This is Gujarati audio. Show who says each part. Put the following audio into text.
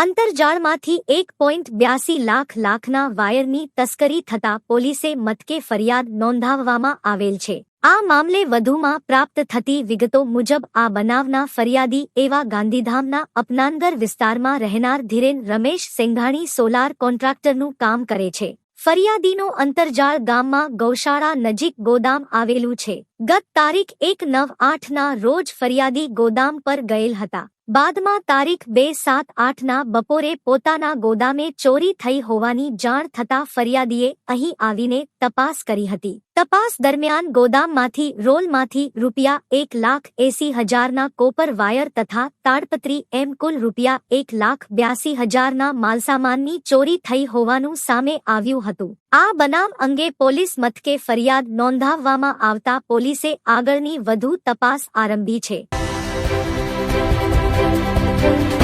Speaker 1: અંતરજાળમાંથી એક પોઈન્ટ બ્યાસી લાખ લાખના વાયરની તસ્કરી થતા પોલીસે મતકે ફરિયાદ નોંધાવવામાં આવેલ છે. આ મામલે વધુમાં પ્રાપ્ત થતી વિગતો મુજબ આ બનાવના ફરિયાદી એવા ગાંધીધામના અપનાનગર વિસ્તારમાં રહેનાર ધીરેન રમેશ સેંઘાણી સોલાર કોન્ટ્રાક્ટરનું કામ કરે છે. ફરિયાદીનો અંતરજાળ ગામમાં ગૌશાળા નજીક ગોદામ આવેલું છે. ગત તારીખ એક નવ આઠના રોજ ફરિયાદી ગોદામ પર ગયેલ હતા. બાદમાં તારીખ બે સાત આઠના બપોરે પોતાના ગોદામે ચોરી થઈ હોવાની જાણ થતા ફરિયાદીએ અહીં આવીને તપાસ કરી હતી. તપાસ દરમિયાન ગોદામમાંથી રોલમાંથી રૂપિયા એક લાખ એસી હજારના કોપર વાયર તથા તાડપત્રી એમ કુલ રૂપિયા એક લાખ બ્યાસી હજારના માલસામાનની ચોરી થઈ હોવાનું સામે આવ્યું હતું. આ બનાવ અંગે પોલીસ મથકે ફરિયાદ નોંધાવવામાં આવતા પોલીસે આગળની વધુ તપાસ આરંભી છે. thank you